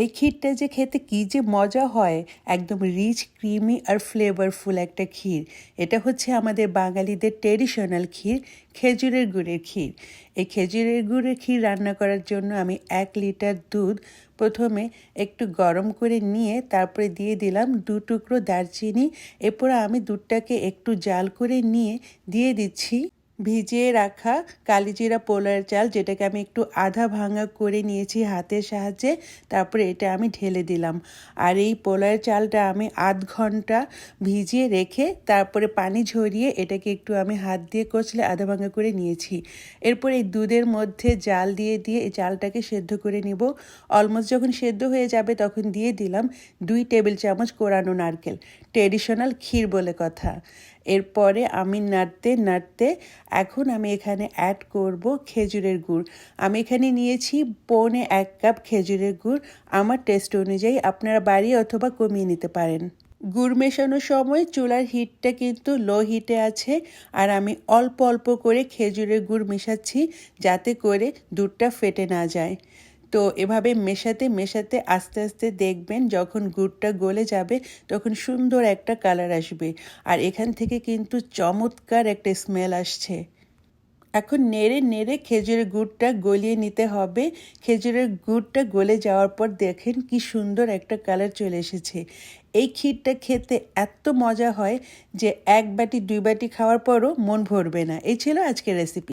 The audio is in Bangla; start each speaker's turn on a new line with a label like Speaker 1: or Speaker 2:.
Speaker 1: এই ক্ষীরটা যে খেতে কী যে মজা হয়, একদম রিচ ক্রিমি আর ফ্লেভারফুল একটা ক্ষীর। এটা হচ্ছে আমাদের বাঙালিদের ট্রেডিশনাল ক্ষীর, খেজুরের গুড়ের ক্ষীর। এই খেজুরের গুড়ের ক্ষীর রান্না করার জন্য আমি এক লিটার দুধ প্রথমে একটু গরম করে নিয়ে তারপরে দিয়ে দিলাম দু টুকরো দারচিনি। এরপর আমি দুধটাকে একটু জাল করে নিয়ে দিয়ে দিচ্ছি। ভিজিয়ে রাখা কালিজিরা পোলার চাল, যেটাকে আমি একটু আধা ভাঙা করে নিয়েছি হাতের সাহায্যে, তারপরে এটা আমি ঢেলে দিলাম। আর এই পোলার চালটা আমি আধ ঘণ্টা ভিজিয়ে রেখে, তারপরে পানি ঝরিয়ে এটাকে একটু আমি হাত দিয়ে কচলে আধা ভাঙা করে নিয়েছি। এরপর এই দুধের মধ্যে জাল দিয়ে দিয়ে এই চালটাকে সেদ্ধ করে নিব। অলমোস্ট যখন সেদ্ধ হয়ে যাবে তখন দিয়ে দিলাম দুই টেবিল চামচ কোরানো নারকেল, ট্রেডিশনাল ক্ষীর বলে কথা। এরপরে আমি নাড়তে নাড়তে এখন আমি এখানে অ্যাড করব খেজুরের গুড়। আমি এখানে নিয়েছি পৌনে এক কাপ খেজুরের গুড়। আমার টেস্ট অনুযায়ী আপনারা বাড়িয়ে অথবা কমিয়ে নিতে পারেন। গুড় মেশানোর সময় চুলার হিটটা কিন্তু লো হিটে আছে। আর আমি অল্প অল্প করে খেজুরের গুড় মেশাচ্ছি যাতে করে দুধটা ফেটে না যায়। তো এভাবে মেশাতে মেশাতে আস্তে আস্তে দেখবেন যখন গুড়টা গলে যাবে তখন সুন্দর একটা কালার আসবে। আর এখান থেকে কিন্তু চমৎকার একটা স্মেল আসছে। এখন নেড়ে নেড়ে খেজুরের গুড়টা গলিয়ে নিতে হবে। খেজুরের গুড়টা গলে যাওয়ার পর দেখেন কি সুন্দর একটা কালার চলে এসেছে। এই ক্ষীরটা খেতে এত মজা হয় যে এক বাটি, দুই বাটি খাওয়ার পরও মন ভরবে না। এই ছিল আজকের রেসিপি